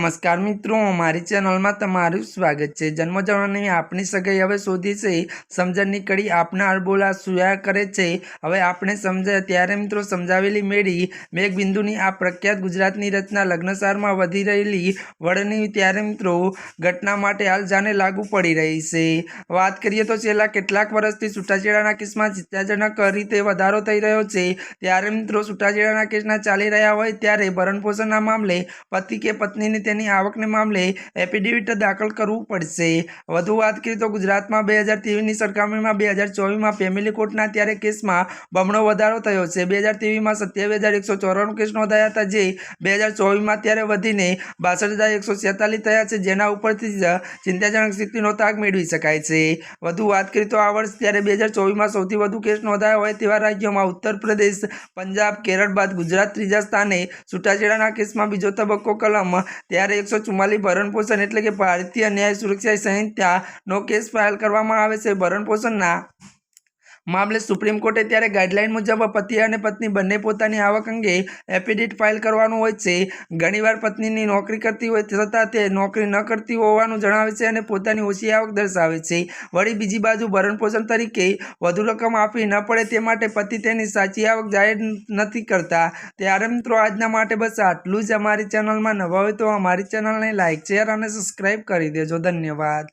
નમસ્કાર મિત્રો, મારી ચેનલમાં તમારું સ્વાગત છે. જન્મજળની આપણી સગાઈ હવે શોધી છે. સમજણની કડી આપના અરબોલા સુયા કરે છે. હવે આપણે સમજાય ત્યારે મિત્રો સમજાવેલી મેળી મેઘબિંદુની આ પ્રખ્યાત ગુજરાતની રચના લગ્નસારમાં વધી રહેલી વળની ત્યારે મિત્રો ઘટના માટે હાલ જાને લાગુ પડી રહી છે. વાત કરીએ તો છેલ્લા કેટલાક વર્ષથી છૂટાછેડાના કેસમાં ચિંતાજનક રીતે વધારો થઈ રહ્યો છે. ત્યારે મિત્રો છૂટાછેડાના કેસના ચાલી રહ્યા હોય ત્યારે ભરણપોષણના મામલે પતિ કે પત્નીને તેની આવકને મામલે એફિડેવિટ દાખલ કરવું પડશે. વધુ વાત કરીએ તો ગુજરાતમાં બે હજાર ત્રેવીસની સરખામણીમાં બે હજાર ચોવીસમાં ફેમિલી કોર્ટના ત્યારે કેસમાં બમણો વધારો થયો છે. બે હજાર ત્રેવીસમાં સત્યાવીસ હજાર એકસો ચોરાણું કેસ નોંધાયા હતા જે બે હજાર ચોવીસમાં ત્યારે વધીને બાસઠ હજાર એકસો છેતાલીસ થયા છે. જેના ઉપરથી જ ચિંતાજનક સ્થિતિનો તાગ મેળવી શકાય છે. વધુ વાત કરીએ તો આ વર્ષ ત્યારે બે હજાર ચોવીસમાં સૌથી વધુ કેસ નોંધાયા હોય તેવા રાજ્યોમાં ઉત્તર પ્રદેશ, પંજાબ, કેરળ બાદ ગુજરાત ત્રીજા સ્થાને છૂટાછેડાના કેસમાં બીજો તબક્કો કલમ. ત્યારે એકસો ચુમ્માલીસ ભરણપોષણ એટલે કે ભારતીય ન્યાય સુરક્ષા સંહિતાનો કેસ ફાઇલ કરવામાં આવે છે. ભરણપોષણના મામલે સુપ્રીમ કોર્ટે ત્યારે ગાઈડલાઈન મુજબ પતિ અને પત્ની બંને પોતાની આવક અંગે એફિડેવિટ ફાઇલ કરવાનું હોય છે. ઘણીવાર પત્નીની નોકરી કરતી હોય છતાં તે નોકરી ન કરતી હોવાનું જણાવે છે અને પોતાની ઓછી આવક દર્શાવે છે. વળી બીજી બાજુ ભરણપોષણ તરીકે વધુ રકમ આપવી ન પડે તે માટે પતિ તેની સાચી આવક જાહેર નથી કરતા. ત્યારે મિત્રો આજના માટે બસ આટલું જ. અમારી ચેનલમાં નવા હોય તો અમારી ચેનલને લાઇક શેર અને સબસ્ક્રાઈબ કરી દેજો. ધન્યવાદ.